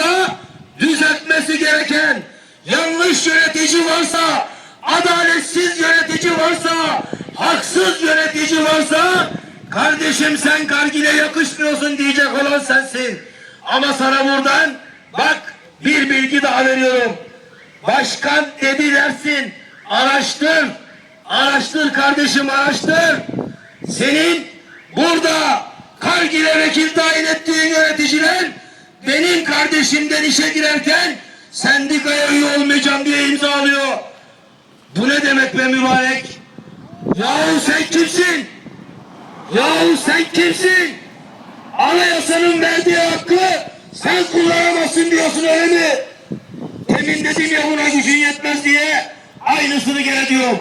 varsa, düzeltmesi gereken yanlış yönetici varsa, adaletsiz yönetici varsa, haksız yönetici varsa, kardeşim sen Kargil'e yakışmıyorsun diyecek olan sensin. Ama sana buradan bak bir bilgi daha veriyorum. Başkan dedi dersin. Araştır. Araştır kardeşim araştır. Senin burada Kargil'e vekil tayin ettiğin yöneticiler kardeşimden işe girerken sendikaya üye olmayacağım diye imza alıyor. Bu ne demek be mübarek? Yahu sen kimsin? Yahu sen kimsin? Anayasanın verdiği hakkı sen kullanamazsın diyorsun öyle mi? Demin dedim ya buna gücün yetmez diye aynısını gene diyorum.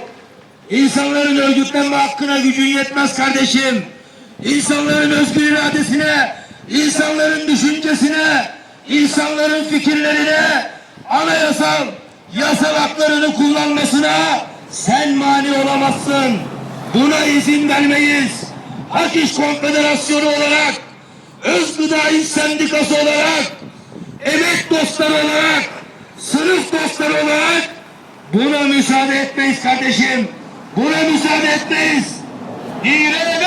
İnsanların örgütlenme hakkına gücün yetmez kardeşim. İnsanların özgür iradesine, insanların düşüncesine, insanların fikirlerine, anayasal, yasal haklarını kullanmasına sen mani olamazsın. Buna izin vermeyiz. Hak İş Konfederasyonu olarak, Öz Gıda İş Sendikası olarak, emek dostları olarak, sınıf dostları olarak buna müsaade etmeyiz kardeşim. Buna müsaade etmeyiz. Toz